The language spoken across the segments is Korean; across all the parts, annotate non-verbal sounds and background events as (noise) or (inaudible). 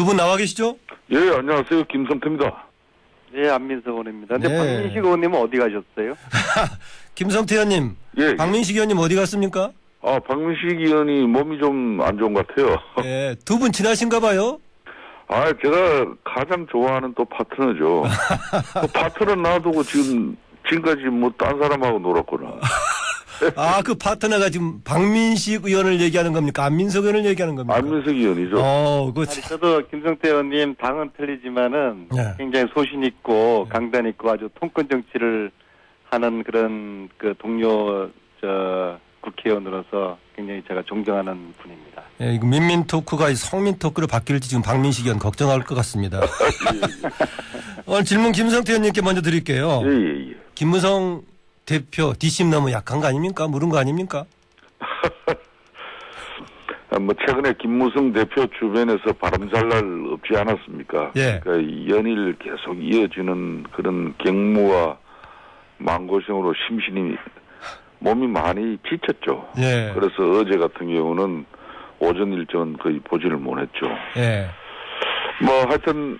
두 분 나와 계시죠? 예, 안녕하세요. 김성태입니다. 네, 안민석 의원입니다. 근데 네. 박민식 의원님은 어디 가셨어요? (laughs) 김성태 의원님, 예, 예. 박민식 의원님 어디 갔습니까? 아, 박민식 의원이 몸이 좀 안 좋은 것 같아요. 예, 두분 친하신가 봐요. 아, 제가 가장 좋아하는 또 파트너죠. (laughs) 그 파트너 놔두고 지금, 지금까지 뭐 딴 사람하고 놀았구나. (laughs) 아, 그 파트너가 지금 박민식 의원을 얘기하는 겁니까? 안민석 의원을 얘기하는 겁니까? 안민석 의원이죠. 어, 그 아니, 저도 김성태 의원님 당은 틀리지만은 네. 굉장히 소신 있고 강단 있고 아주 통권 정치를 하는 그런 그 동료 저 국회의원으로서 굉장히 제가 존경하는 분입니다. 예, 이거 민민 토크가 성민 토크로 바뀔지 지금 박민식 의원 걱정할 것 같습니다. (laughs) 오늘 질문 김성태 의원님께 먼저 드릴게요. 예, 예, 예. 김무성 대표 뒷심 너무 약한 거 아닙니까? 물은 거 아닙니까? 아, 뭐, 최근에 김무성 대표 주변에서 바람잘 날 없지 않았습니까? 예. 그러니까 이 연일 계속 이어지는 그런 경무와 망고성으로 심신이 몸이 많이 지쳤죠. 예. 그래서 어제 같은 경우는 오전 일정은 거의 보지를 못했죠. 예. 뭐 하여튼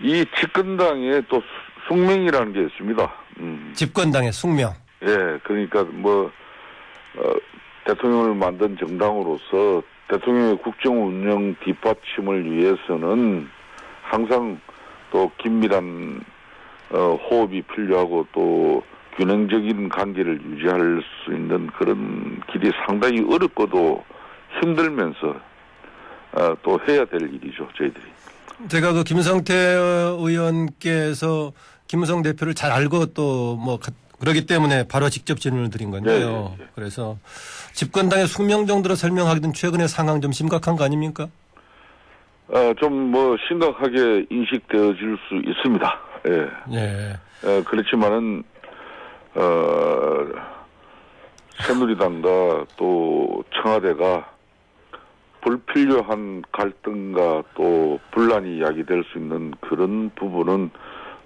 이 집권당에 또 수- 숙명이라는 게 있습니다. 음. 집권당의 숙명. 예, 그러니까 뭐 어, 대통령을 만든 정당으로서 대통령의 국정 운영 뒷받침을 위해서는 항상 또 긴밀한 어, 호흡이 필요하고 또 균형적인 관계를 유지할 수 있는 그런 길이 상당히 어렵고도 힘들면서 어, 또 해야 될 일이죠 저희들이. 제가 그 김성태 의원께서 김무성 대표를 잘 알고 또 뭐 그러기 때문에 바로 직접 질문을 드린 건데요. 예, 예, 예. 그래서 집권당의 숙명 정도로 설명하기는 최근의 상황 좀 심각한 거 아닙니까? 어, 좀 뭐 심각하게 인식되어질 수 있습니다. 예. 예. 어, 그렇지만은 어, 새누리당과 또 청와대가 불필요한 갈등과 또 분란이 야기될 수 있는 그런 부분은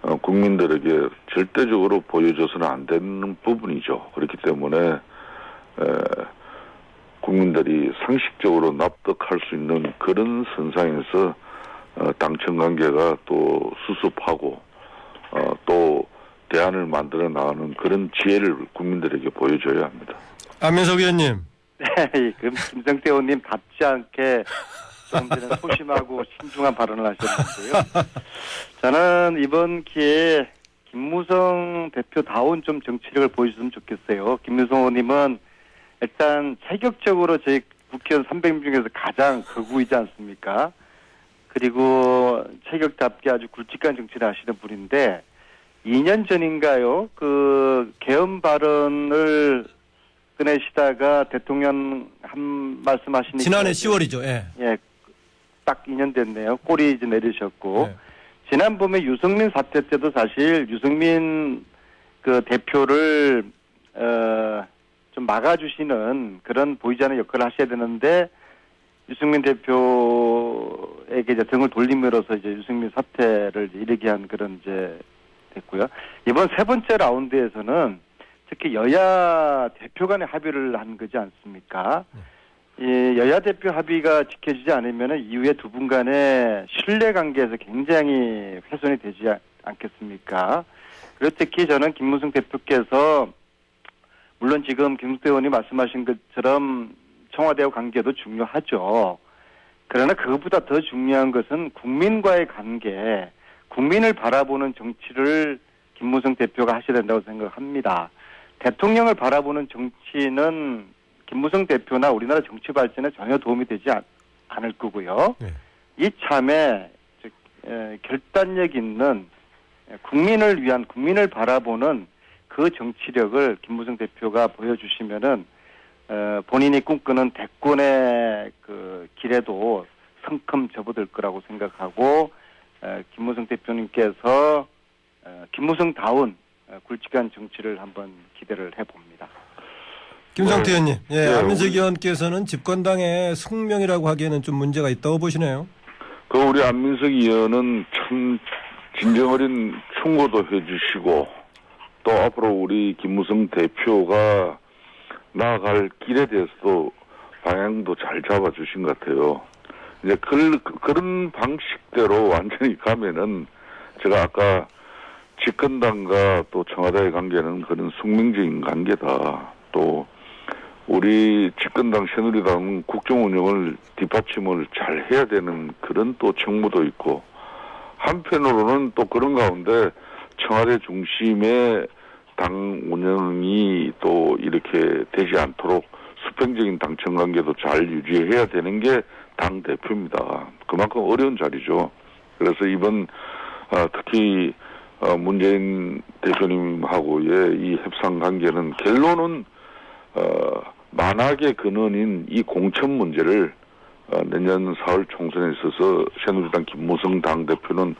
어, 국민들에게 절대적으로 보여줘서는 안 되는 부분이죠. 그렇기 때문에 에, 국민들이 상식적으로 납득할 수 있는 그런 선상에서 어, 당청 관계가 또 수습하고 어, 또 대안을 만들어 나가는 그런 지혜를 국민들에게 보여줘야 합니다. 안민석 의원님. (laughs) 네, 그럼 김성태 의원님 답지 않게 좀 전에 소심하고 신중한 발언을 하셨는데요. 저는 이번 기회에 김무성 대표다운 좀 정치력을 보여줬으면 좋겠어요. 김무성 의원님은 일단 체격적으로 저희 국회의원 300명 중에서 가장 극우이지 않습니까? 그리고 체격답게 아주 굵직한 정치를 하시는 분인데 2년 전인가요? 그 개헌 발언을 꺼내시다가 대통령 한 말씀하시니까 지난해 10월이죠. 예. 예, 딱 2년 됐네요. 꼬리 이제 내리셨고 예. 지난 봄에 유승민 사태 때도 사실 유승민 그 대표를 어, 좀 막아주시는 그런 보이지 않는 역할을 하셔야 되는데 유승민 대표에게 이제 등을 돌림으로써 이제 유승민 사태를 일으게 한 그런 이제 됐고요. 이번 세 번째 라운드에서는 특히 여야 대표 간의 합의를 한 거지 않습니까? 이 여야 대표 합의가 지켜지지 않으면 이후에 두 분 간의 신뢰 관계에서 굉장히 훼손이 되지 않- 않겠습니까? 그리고 특히 저는 김무승 대표께서 물론 지금 김숙대 의원이 말씀하신 것처럼 청와대와 관계도 중요하죠. 그러나 그것보다 더 중요한 것은 국민과의 관계, 국민을 바라보는 정치를 김무성 대표가 하셔야 된다고 생각합니다. 대통령을 바라보는 정치는 김무성 대표나 우리나라 정치 발전에 전혀 도움이 되지 않, 않을 거고요. 네. 이참에 즉, 에, 결단력 있는 에, 국민을 위한 국민을 바라보는 그 정치력을 김무성 대표가 보여주시면은 어, 본인이 꿈꾸는 대권의 그 길에도 성큼 접어들 거라고 생각하고 에, 김무성 대표님께서 어, 김무성 다운 어, 굵직한 정치를 한번 기대를 해봅니다. 김성태 네. 의원님. 예. 네, 안민석 의원께서는 집권당의 숙명이라고 하기에는 좀 문제가 있다고 보시네요. 그 우리 안민석 의원은 참 진정 어린 충고도 해주시고 또 앞으로 우리 김무성 대표가 나아갈 길에 대해서도 방향도 잘 잡아주신 것 같아요. 이제 그, 그런 방식대로 완전히 가면은 제가 아까 집권당과 또 청와대의 관계는 그런 숙명적인 관계다. 또 우리 집권당 새누리당은 국정 운영을 뒷받침을 잘 해야 되는 그런 또 책무도 있고 한편으로는 또 그런 가운데 청와대 중심의 당 운영이 또 이렇게 되지 않도록 수평적인 당청 관계도 잘 유지해야 되는 게 당 대표입니다. 그만큼 어려운 자리죠. 그래서 이번 어, 특히 어, 문재인 대표님하고의 이 협상 관계는 결론은 어, 만악의 근원인 이 공천 문제를 어, 내년 4월 총선에 있어서 새누리당 김무성 당대표는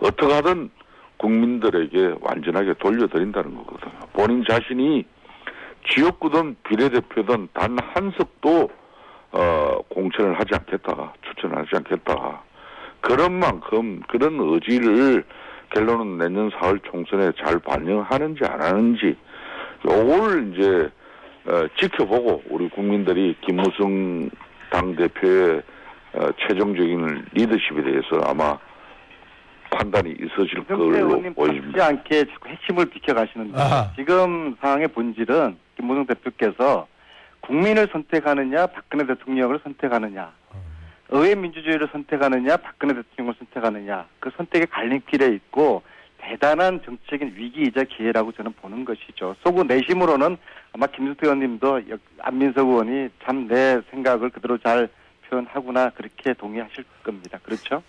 어떻게 하든 국민들에게 완전하게 돌려드린다는 거거든요. 본인 자신이 지역구든 비례대표든 단 한 석도 어, 공천을 하지 않겠다, 추천하지 않겠다. 그런 만큼 그런 의지를 결론은 내년 4월 총선에 잘 반영하는지 안 하는지 요걸 이제 어, 지켜보고 우리 국민들이 김무성 당 대표의 어, 최종적인 리더십에 대해서 아마 판단이 있어질 김성태 걸로 보입니다. 지 않게 핵심을 비켜가시는데 아하. 지금 상황의 본질은 김무성 대표께서 국민을 선택하느냐 박근혜 대통령을 선택하느냐 의회 민주주의를 선택하느냐 박근혜 대통령을 선택하느냐 그 선택의 갈림길에 있고 대단한 정치적인 위기이자 기회라고 저는 보는 것이죠. 속우 내심으로는 아마 김수태 의원님도 역- 안민석 의원이 참 내 생각을 그대로 잘 표현하구나 그렇게 동의하실 겁니다. 그렇죠?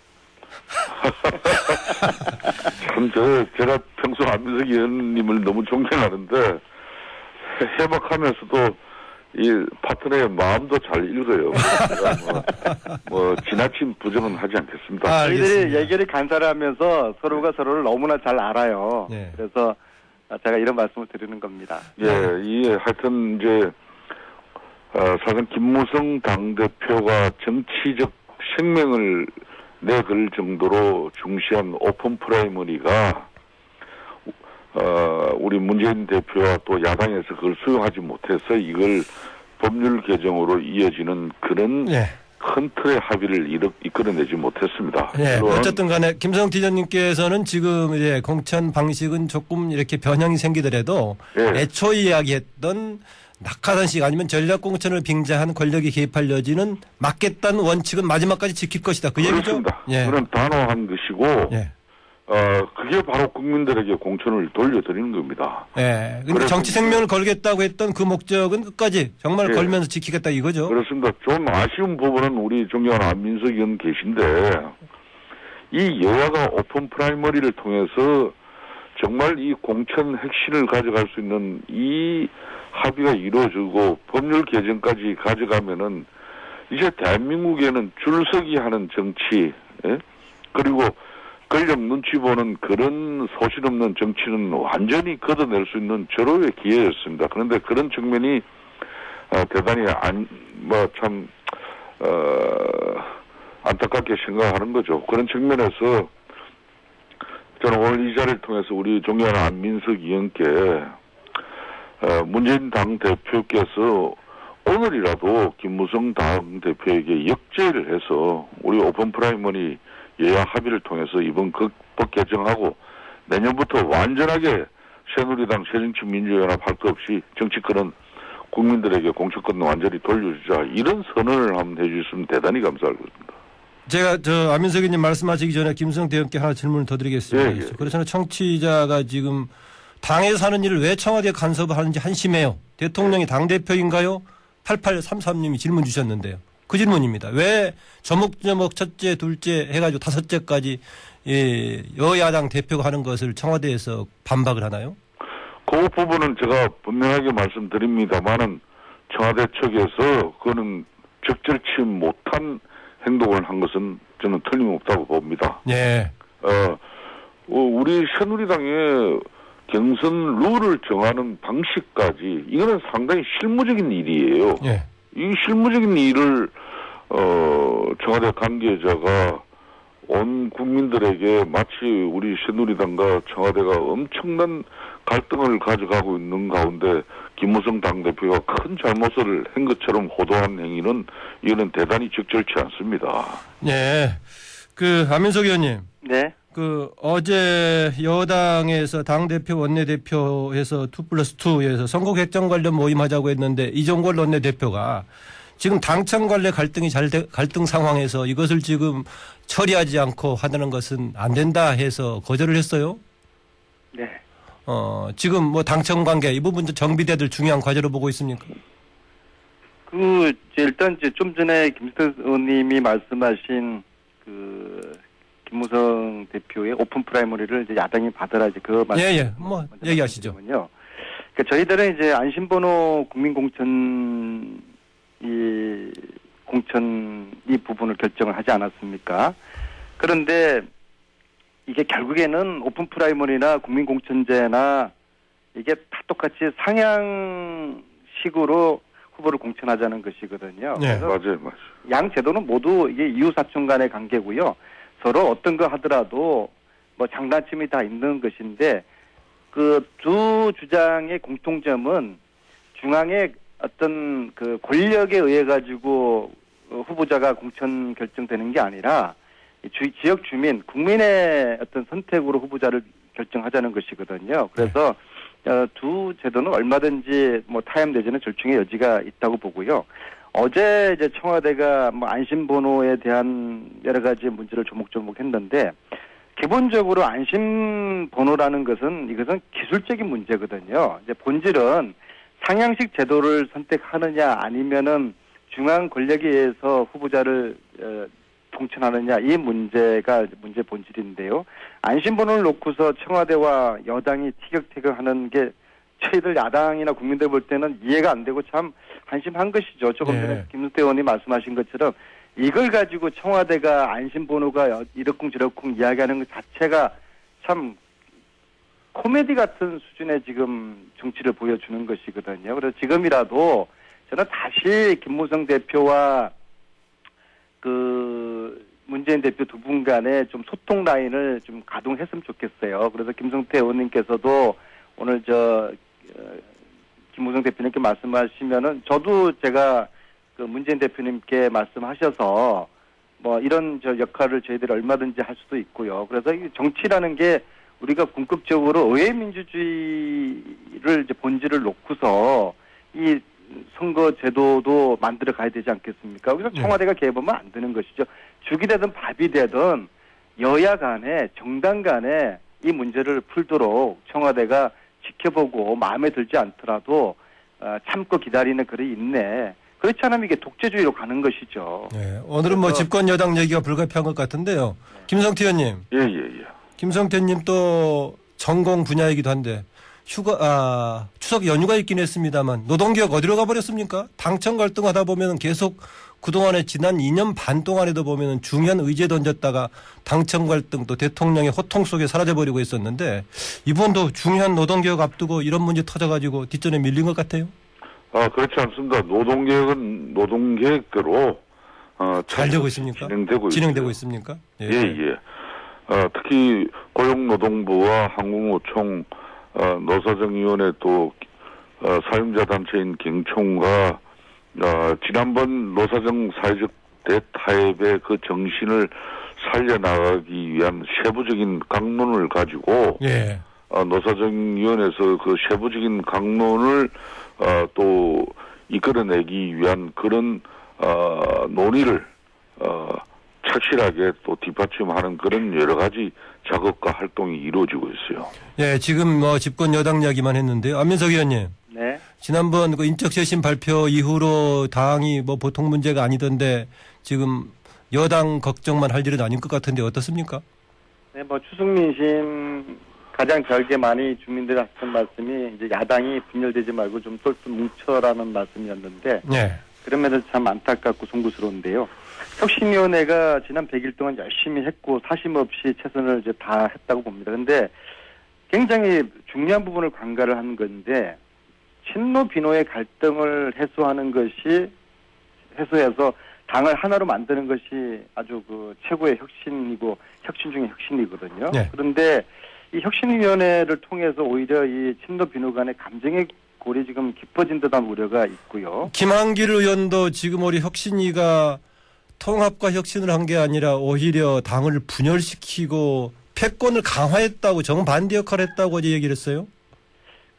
참, 저, 제가 평소 안민석 의원님을 너무 존경하는데, 해박하면서도 이 파트너의 마음도 잘 읽어요. 뭐, 뭐, 지나친 부정은 하지 않겠습니다. 아, 저희들이. 얘기를 간사를 하면서 서로가 서로를 너무나 잘 알아요. 네. 그래서 제가 이런 말씀을 드리는 겁니다. 예, 이, 하여튼, 이제, 어, 사실 김무성 당대표가 정치적 생명을 내걸 정도로 중시한 오픈 프라이머리가, 어, 우리 문재인 대표와 또 야당에서 그걸 수용하지 못해서 이걸 법률 개정으로 이어지는 그런 예. 큰 틀의 합의를 이끌어내지 못했습니다. 예, 물론 어쨌든 간에 김성 티저님께서는 지금 이제 공천 방식은 조금 이렇게 변형이 생기더라도 예. 애초 이야기했던 낙하산식 아니면 전략 공천을 빙자한 권력이 개입할 여지는 막겠다는 원칙은 마지막까지 지킬 것이다. 그 얘기죠? 그렇습니다. 예. 그런 단호한 것이고, 예. 어, 그게 바로 국민들에게 공천을 돌려드리는 겁니다. 예. 근데 정치 생명을 걸겠다고 했던 그 목적은 끝까지 정말 예. 걸면서 지키겠다 이거죠? 그렇습니다. 좀 아쉬운 부분은 우리 존경하는 안민석 의원 계신데 이 여야가 오픈 프라이머리를 통해서 정말 이 공천 핵심을 가져갈 수 있는 이 합의가 이루어지고 법률 개정까지 가져가면은 이제 대한민국에는 줄서기 하는 정치 예? 그리고 권력 눈치 보는 그런 소실 없는 정치는 완전히 걷어낼 수 있는 절호의 기회였습니다. 그런데 그런 측면이 어, 대단히 안, 뭐, 참, 어, 안타깝게 생각하는 거죠. 그런 측면에서 저는 오늘 이 자리를 통해서 우리 존경하는 안민석 의원께, 어, 문재인 당 대표께서 오늘이라도 김무성 당 대표에게 역제를 해서 우리 오픈 프라이머리 여야 합의를 통해서 이번 그 법 개정하고 내년부터 완전하게 새누리당 새정치민주연합 할 것 없이 정치권은 국민들에게 공천권을 완전히 돌려주자 이런 선언을 한번 해주셨으면 대단히 감사할 것입니다. 제가 저 안민석 의원님 말씀하시기 전에 김성 대원께 하나 질문을 더 드리겠습니다. 예, 예. 그렇잖아요. 청취자가 지금 당에서 하는 일을 왜 청와대 간섭을 하는지 한심해요. 대통령이 당대표인가요? 8833님이 질문 주셨는데요. 그 질문입니다. 왜 저목저목 첫째, 둘째 해가지고 다섯째까지 예, 여야당 대표가 하는 것을 청와대에서 반박을 하나요? 그 부분은 제가 분명하게 말씀드립니다만은 청와대 측에서 그거는 적절치 못한 행동을 한 것은 저는 틀림없다고 봅니다. 예. 어, 어, 우리 새누리당의 경선 룰을 정하는 방식까지 이거는 상당히 실무적인 일이에요. 예. 이 실무적인 일을 어 청와대 관계자가 온 국민들에게 마치 우리 새누리당과 청와대가 엄청난 갈등을 가져가고 있는 가운데 김무성 당대표가 큰 잘못을 한 것처럼 호도한 행위는 이거는 대단히 적절치 않습니다. 네. 그 안민석 의원님. 네. 그 어제 여당에서 당 대표 원내 대표에서 2 플러스 2에서 선거 객정 관련 모임하자고 했는데 이종걸 원내 대표가 지금 당청 관련 갈등이 잘 돼- 갈등 상황에서 이것을 지금 처리하지 않고 하는 것은 안 된다 해서 거절을 했어요. 네. 어 지금 뭐 당청 관계 이 부분도 정비대들 중요한 과제로 보고 있습니까? 그 일단 이제 좀 전에 김수태 의원님이 말씀하신 그 김무성 대표의 오픈 프라이머리를 이제 야당이 받아라 이제 그 말씀. 예, 예. 뭐 얘기하시죠. 요 그러니까 저희들은 이제 안심번호 국민공천 이 공천 이 부분을 결정을 하지 않았습니까? 그런데 이게 결국에는 오픈 프라이머리나 국민공천제나 이게 다 똑같이 상향식으로 후보를 공천하자는 것이거든요. 네. 그래서 맞아요, 맞아요. 양 제도는 모두 이게 이웃사촌 간의 관계고요. 서로 어떤 거 하더라도 뭐 장단점이 다 있는 것인데 그 두 주장의 공통점은 중앙의 어떤 그 권력에 의해 가지고 어, 후보자가 공천 결정되는 게 아니라 이 주, 지역 주민 국민의 어떤 선택으로 후보자를 결정하자는 것이거든요. 그래서 어, 두 제도는 얼마든지 뭐 타협 내지는 절충의 여지가 있다고 보고요. 어제 이제 청와대가 뭐 안심번호에 대한 여러 가지 문제를 조목조목 했는데 기본적으로 안심번호라는 것은 이것은 기술적인 문제거든요. 이제 본질은 상향식 제도를 선택하느냐 아니면은 중앙 권력에 의해서 후보자를 어, 공천하느냐 이 문제가 문제 본질인데요. 안심번호를 놓고서 청와대와 여당이 티격태격하는 게 저희들 야당이나 국민들 볼 때는 이해가 안 되고 참 한심한 것이죠. 조금 네. 전에 김수태 의원이 말씀하신 것처럼 이걸 가지고 청와대가 안심번호가 이러쿵저러쿵 이야기하는 것 자체가 참 코미디 같은 수준의 지금 정치를 보여주는 것이거든요. 그래서 지금이라도 저는 다시 김무성 대표와 그 문재인 대표 두 분 간에 좀 소통 라인을 좀 가동했으면 좋겠어요. 그래서 김성태 의원님께서도 오늘 저 어, 김무성 대표님께 말씀하시면은 저도 제가 그 문재인 대표님께 말씀하셔서 뭐 이런 저 역할을 저희들이 얼마든지 할 수도 있고요. 그래서 이 정치라는 게 우리가 궁극적으로 의회 민주주의를 이제 본질을 놓고서 이 선거 제도도 만들어 가야 되지 않겠습니까? 그래서 네. 청와대가 개입하면 안 되는 것이죠. 죽이 되든 밥이 되든 여야 간에 정당 간에 이 문제를 풀도록 청와대가 지켜보고 마음에 들지 않더라도 어, 참고 기다리는 글이 있네. 그렇지 않으면 이게 독재주의로 가는 것이죠. 네. 오늘은 뭐 집권 여당 얘기가 불가피한 것 같은데요. 김성태 의원님. 예, 예, 예. 김성태님 또 전공 분야이기도 한데 휴가 아 추석 연휴가 있긴 했습니다만 노동개혁 어디로 가버렸습니까? 당청 갈등하다 보면 계속 그동안에 지난 2년 반 동안에도 보면 중요한 의제 던졌다가 당청 갈등 또 대통령의 호통 속에 사라져버리고 있었는데 이번도 중요한 노동개혁 앞두고 이런 문제 터져가지고 뒷전에 밀린 것 같아요. 아, 그렇지 않습니다. 노동계획은 노동계획대로 어, 잘 되고 있습니까? 진행되고 진행되고. 있습니까? 예, 예. 어, 특히 고용노동부와 항공호총, 어, 노사정위원회 또, 어, 사용자 단체인 경총과, 어, 지난번 노사정 사회적 대타협의 그 정신을 살려나가기 위한 세부적인 강론을 가지고, 예. 어, 노사정위원회에서 그 세부적인 강론을, 어, 또 이끌어내기 위한 그런, 어, 논의를, 어, 착실하게 또 뒷받침하는 그런 여러 가지 작업과 활동이 이루어지고 있어요. 예, 지금 뭐 집권 여당 이야기만 했는데요. 안민석 의원님. 네. 지난번 그 인적쇄신 발표 이후로 당이 뭐 보통 문제가 아니던데 지금 여당 걱정만 할 일은 아닌 것 같은데 어떻습니까? 네, 뭐 추석 민심 가장 별게 많이 주민들이 하셨던 말씀이 이제 야당이 분열되지 말고 좀 똘똘 뭉쳐라는 말씀이었는데 네. 면에서 참 안타깝고 송구스러운데요. 혁신위원회가 지난 100일 동안 열심히 했고 사심 없이 최선을 이제 다 했다고 봅니다. 근데 굉장히 중요한 부분을 관가를 한 건데 친노 비노의 갈등을 해소하는 것이 해소해서 당을 하나로 만드는 것이 아주 그 최고의 혁신이고 혁신 중의 혁신이거든요. 네. 그런데 이 혁신위원회를 통해서 오히려 이 친노 비노 간의 감정의 골이 지금 깊어진 듯한 우려가 있고요. 김한길 의원도 지금 우리 혁신위가 통합과 혁신을 한 게 아니라 오히려 당을 분열시키고 패권을 강화했다고 정반대 역할을 했다고 얘기를 했어요.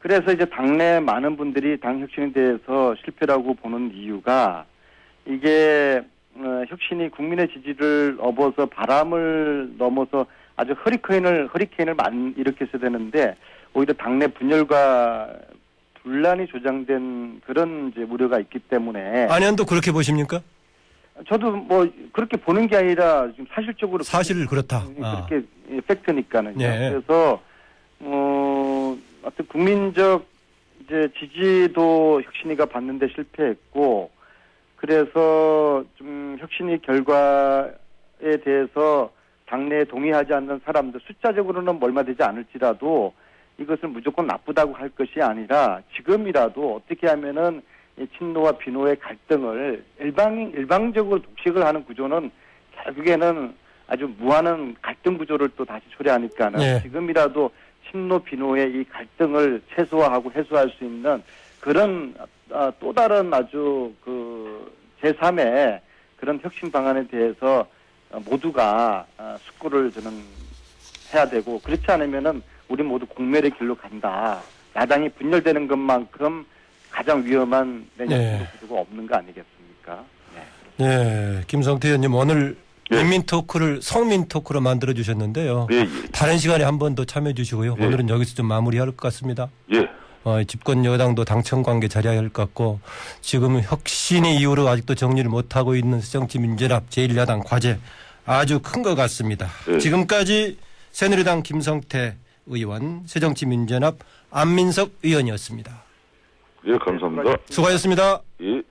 그래서 이제 당내 많은 분들이 당 혁신에 대해서 실패라고 보는 이유가 이게 어, 혁신이 국민의 지지를 업어서 바람을 넘어서 아주 허리케인을 허리케인을 만 일으켰어야 되는데 오히려 당내 분열과 분란이 조장된 그런 이제 우려가 있기 때문에 안현도 그렇게 보십니까? 저도 뭐 그렇게 보는 게 아니라 지금 사실적으로 사실 그렇다. 아. 그렇게 예, 팩트니까는 요. 예. 그래서 어 어떤 국민적 이제 지지도 혁신이가 받는데 실패했고 그래서 좀 혁신이 결과에 대해서 당내에 동의하지 않는 사람들 숫자적으로는 뭐 얼마 되지 않을지라도 이것을 무조건 나쁘다고 할 것이 아니라 지금이라도 어떻게 하면은 이 친노와 비노의 갈등을 일방 일방적으로 독식을 하는 구조는 결국에는 아주 무한한 갈등 구조를 또 다시 초래하니까는 예. 지금이라도 친노 비노의 이 갈등을 최소화하고 해소할 수 있는 그런 아, 또 다른 아주 그 제3의 그런 혁신 방안에 대해서 어, 모두가 아, 숙고를 저는 해야 되고 그렇지 않으면은 우리 모두 공멸의 길로 간다. 야당이 분열되는 것만큼 가장 위험한 내년 네. 네. 없는 거 아니겠습니까? 네. 예, 김성태 의원님 오늘 예. 인민 토크를 성민 토크로 만들어 주셨는데요. 예, 예. 다른 시간에 한 번 더 참여해 주시고요. 예. 오늘은 여기서 좀 마무리할 것 같습니다. 예. 어, 집권 여당도 당청 관계 자리해야 할 것 같고 지금 혁신의 이유로 아직도 정리를 못 하고 있는 정치민주연합 제1야당 과제 아주 큰 것 같습니다. 예. 지금까지 새누리당 김성태 의원, 새정치민주연합 안민석 의원이었습니다. 예, 감사합니다. 수고하셨습니다. 예.